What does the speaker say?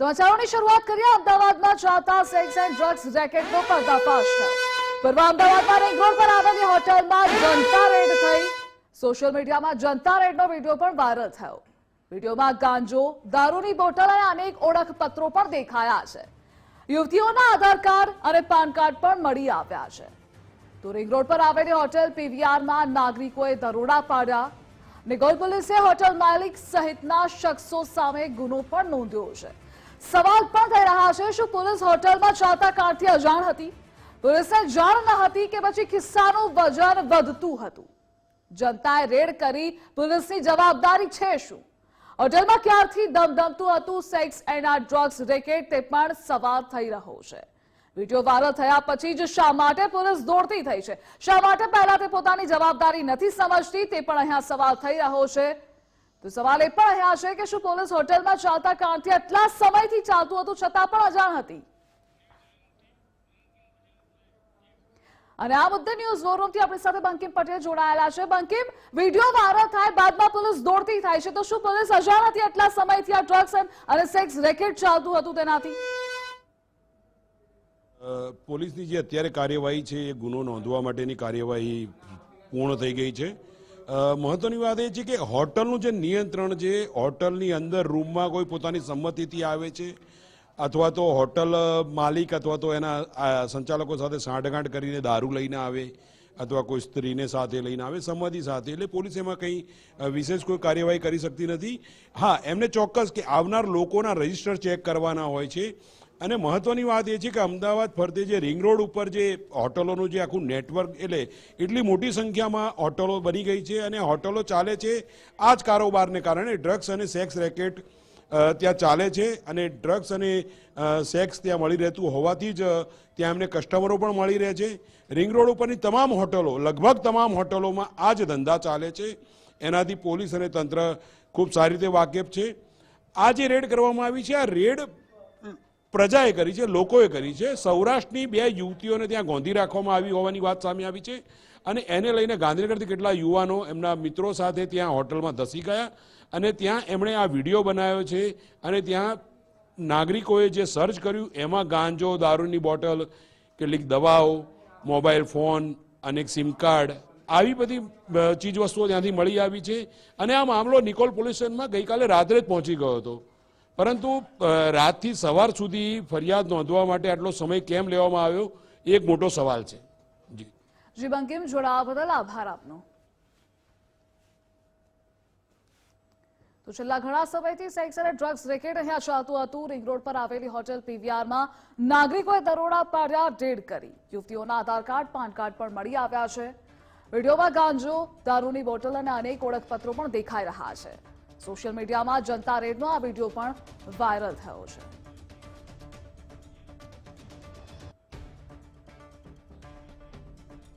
સમાચારોની શરૂઆત કરીએ. અમદાવાદમાં ચાલતા સેક્સ એન્ડ ડ્રગ્સ રેકેટનો પર્દાફાશ પૂર્વ અમદાવાદમાં રિંગ રોડ પર આવેલી હોટલમાં જનતા રેડ થઈ. સોશિયલ મીડિયામાં જનતા રેડનો વીડિયો પણ વાયરલ થયો. વિડીયોમાં ગાંજો, દારૂની બોટલ અને અનેક ઓળખપત્રો પણ દેખાયા છે. યુવતીઓના આધાર કાર્ડ અને પાન કાર્ડ પણ મળી આવ્યા છે. તો રિંગ રોડ પર આવેલી હોટેલ પીવીઆરમાં નાગરિકોએ દરોડા પાડ્યા. નિગોલ પોલીસે હોટેલ માલિક સહિતના શખ્સો સામે ગુનો પણ નોંધ્યો છે. સવાલ પણ થઈ રહ્યા છે, શું પોલીસ હોટલમાં ચાલતા કારથી અજાણ હતી? પોલીસને જાણ ન હતી કે પછી ખિસ્સાનું વજન વધતું હતું. જનતાએ રેડ કરી પોલીસની જવાબદારી છે શું? હોટેલમાં ક્યારથી દમદમતું હતું? સેક્સ એન્ડ આ ડ્રગ્સ રેકેટ તે પણ સવાલ થઈ રહ્યો છે. વીડિયો વાયરલ થયા પછી જ શા માટે પોલીસ દોડતી થઈ છે? શા માટે પહેલા તે પોતાની જવાબદારી નથી સમજતી તે પણ અહીંયા સવાલ થઈ રહ્યો છે. તો સવાલ એ પણ અહીંયા છે કે શું પોલીસ હોટેલમાં ચાલતા કારણથી આટલા સમયથી ચાલતું હતું છતાં પણ અજાણ હતી? અને આ મુદ્દે ન્યૂઝ વોરૂમથી આપણી સાથે બંકિમ પટેલ જોડાયેલા છે. બંકિમ, વીડિયો વાયરલ થાય, બાદમાં પોલીસ દોડતી થાય છે. તો શું પોલીસ અજાણ હતી આટલા સમયથી આ ડ્રગ્સ અને સેક્સ રેકેટ ચાલતું હતું તેનાથી? પોલીસની જે અત્યારે કાર્યવાહી છે એ ગુનો નોંધવા માટેની કાર્યવાહી પૂર્ણ થઈ ગઈ છે. મહત્વની વાત એ છે કે હોટલનું જે નિયંત્રણ છે, હોટલની અંદર રૂમમાં કોઈ પોતાની સંમતિથી આવે છે, અથવા તો હોટલ માલિક અથવા તો એના સંચાલકો સાથે સાંઠગાંઠ કરીને દારૂ લઈને આવે, અથવા કોઈ સ્ત્રીને સાથે લઈને આવે સંમતિ સાથે, એટલે પોલીસ એમાં કંઈ વિશેષ કોઈ કાર્યવાહી કરી શકતી નથી. હા, એમને ચોક્કસ કે આવનાર લોકોના રજિસ્ટર ચેક કરવાના હોય છે અને મહત્વની વાત એ છે કે અમદાવાદ ફરતે જે રિંગ રોડ ઉપર જે હોટલોનું જે આખું નેટવર્ક એટલે એટલી મોટી સંખ્યામાં હોટલો બની ગઈ છે અને હોટલો ચાલે છે આ જ કારોબારને કારણે ડ્રગ્સ અને સેક્સ રેકેટ ત્યાં ચાલે છે અને ડ્રગ્સ અને સેક્સ ત્યાં મળી રહેતું હોવાથી જ ત્યાં એમને કસ્ટમરો પણ મળી રહે છે. રિંગ રોડ ઉપરની તમામ હોટલો, લગભગ તમામ હોટલોમાં આ જ ધંધા ચાલે છે. એનાથી પોલીસ અને તંત્ર ખૂબ સારી રીતે વાકેફ છે. આ જે રેડ કરવામાં આવી છે, આ રેડ પ્રજાએ કરી છે, લોકોએ કરી છે. સૌરાષ્ટ્રની બે યુવતીઓને ત્યાં ગોંધી રાખવામાં આવી હોવાની વાત સામે આવી છે અને એને લઈને ગાંધીનગરથી કેટલા યુવાનો એમના મિત્રો સાથે ત્યાં હોટલમાં ધસી ગયા અને ત્યાં એમણે આ વીડિયો બનાવ્યો છે અને ત્યાં નાગરિકોએ જે સર્ચ કર્યું, એમાં ગાંજો, દારૂની બોટલ, કેટલીક દવાઓ, મોબાઈલ ફોન, અનેક સિમ કાર્ડ, આવી બધી ચીજવસ્તુઓ ત્યાંથી મળી આવી છે. અને આ મામલો નિકોલ પોલીસ સ્ટેશનમાં ગઈકાલે રાત્રે જ પહોંચી ગયો હતો. પરંતુ રાતથી સવાર સુધી ફરિયાદ નોંધવા માટે આટલો સમય કેમ લેવામાં આવ્યો? એક મોટો સવાલ છે. જી. જી બંકિમ જોડાવા બદલ આભાર આપનો. તો છેલ્લા ઘણા સમયથી સેક્સ અને ડ્રગ્સ રેકેટ અહીંયા ચાલતું હતું રિંગ રોડ પર આવેલી હોટેલ પીવીઆરમાં નાગરિકોએ દરોડા પાડ્યા રેડ કરી. યુવતીઓના આધાર કાર્ડ, પાન કાર્ડ પણ મળી આવ્યા છે. વિડીયોમાં ગાંજો, દારૂની બોટલ અને અનેક ઓળખપત્રો પણ દેખાઈ રહ્યા છે. સોશિયલ મીડિયામાં જનતા રેડનો આ વીડિયો પણ વાયરલ થયો છે.